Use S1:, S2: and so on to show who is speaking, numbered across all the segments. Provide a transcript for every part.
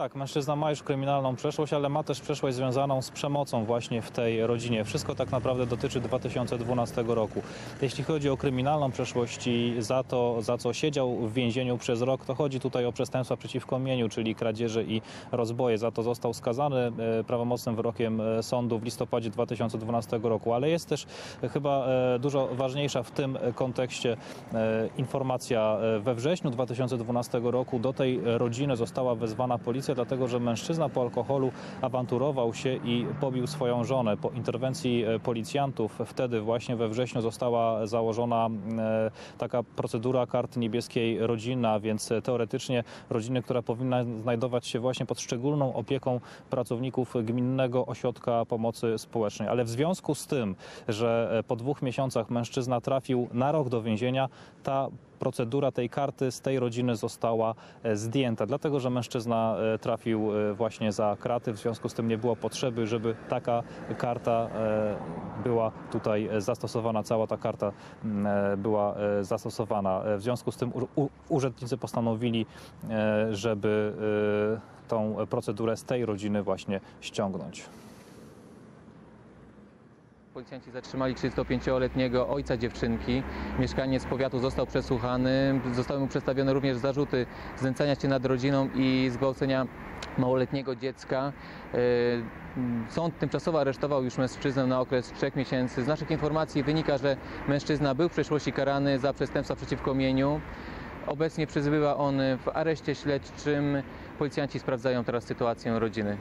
S1: Tak, mężczyzna ma już kryminalną przeszłość, ale ma też przeszłość związaną z przemocą właśnie w tej rodzinie. Wszystko tak naprawdę dotyczy 2012 roku. Jeśli chodzi o kryminalną przeszłość i za to, za co siedział w więzieniu przez rok, to chodzi tutaj o przestępstwa przeciwko mieniu, czyli kradzieże i rozboje. Za to został skazany e, prawomocnym wyrokiem e, sądu w listopadzie 2012 roku. Ale jest też e, chyba dużo ważniejsza w tym kontekście informacja. We wrześniu 2012 roku do tej rodziny została wezwana policja, dlatego że mężczyzna po alkoholu awanturował się i pobił swoją żonę. Po interwencji e, policjantów wtedy właśnie we wrześniu została założona e, taka procedura karty niebieskiej rodzina, więc e, teoretycznie rodziny, która powinna znajdować się właśnie pod szczególną opieką pracowników Gminnego Ośrodka Pomocy Społecznej. Ale w związku z tym, że po dwóch miesiącach mężczyzna trafił na rok do więzienia, ta procedura tej karty z tej rodziny została e, zdjęta, dlatego że mężczyzna e, trafił e, właśnie za kraty, w związku z tym nie było potrzeby, żeby taka karta była tutaj zastosowana, cała ta karta m, e, była zastosowana. W związku z tym urzędnicy postanowili, żeby tą procedurę z tej rodziny właśnie ściągnąć.
S2: Policjanci zatrzymali 35-letniego ojca dziewczynki. Mieszkaniec powiatu został przesłuchany. Zostały mu przedstawione również zarzuty znęcania się nad rodziną i zgwałcenia małoletniego dziecka. E, Sąd tymczasowo aresztował już mężczyznę na okres trzech miesięcy. Z naszych informacji wynika, że mężczyzna był w przeszłości karany za przestępstwa przeciwko mieniu. Obecnie przebywa on w areszcie śledczym. Policjanci sprawdzają teraz sytuację rodziny.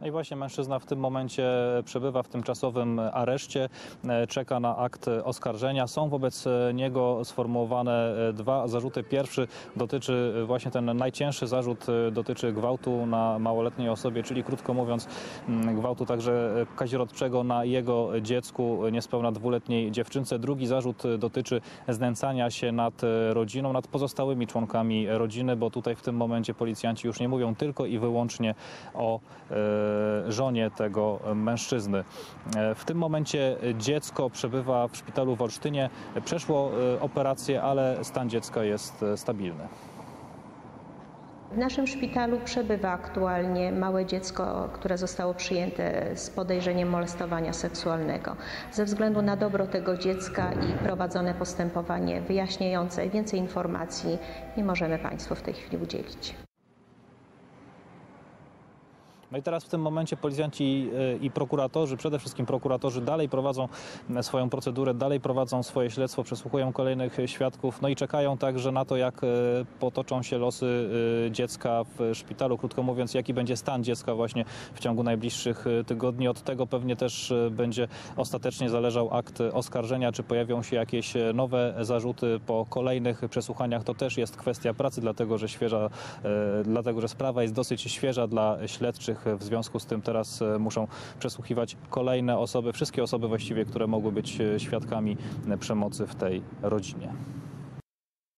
S1: No i właśnie mężczyzna w tym momencie przebywa w tymczasowym areszcie, e, czeka na akt oskarżenia. Są wobec niego sformułowane e, dwa zarzuty. Pierwszy dotyczy e, właśnie ten najcięższy zarzut dotyczy gwałtu na małoletniej osobie, czyli krótko mówiąc m, gwałtu także kazirodczego na jego dziecku, niespełna dwuletniej dziewczynce. Drugi zarzut dotyczy znęcania się nad rodziną, nad pozostałymi członkami rodziny, bo tutaj w tym momencie policjanci już nie mówią tylko i wyłącznie o e, żonie tego mężczyzny. E, W tym momencie dziecko przebywa w szpitalu w Olsztynie. Przeszło e, operację, ale stan dziecka jest e, stabilny.
S3: W naszym szpitalu przebywa aktualnie małe dziecko, które zostało przyjęte z podejrzeniem molestowania seksualnego. Ze względu na dobro tego dziecka i prowadzone postępowanie wyjaśniające więcej informacji nie możemy Państwu w tej chwili udzielić.
S1: No i teraz w tym momencie policjanci e, i prokuratorzy, przede wszystkim prokuratorzy dalej prowadzą e, swoją procedurę, dalej prowadzą swoje śledztwo, przesłuchują kolejnych świadków, no i czekają także na to, jak potoczą się losy dziecka w szpitalu. Krótko mówiąc, jaki będzie stan dziecka właśnie w ciągu najbliższych tygodni. Od tego pewnie też będzie ostatecznie zależał akt oskarżenia, czy pojawią się jakieś nowe zarzuty po kolejnych przesłuchaniach. To też jest kwestia pracy, dlatego że świeża, dlatego że sprawa jest dosyć świeża dla śledczych. W związku z tym teraz e, muszą przesłuchiwać kolejne osoby, wszystkie osoby właściwie, które mogły być e, świadkami e, przemocy w tej rodzinie.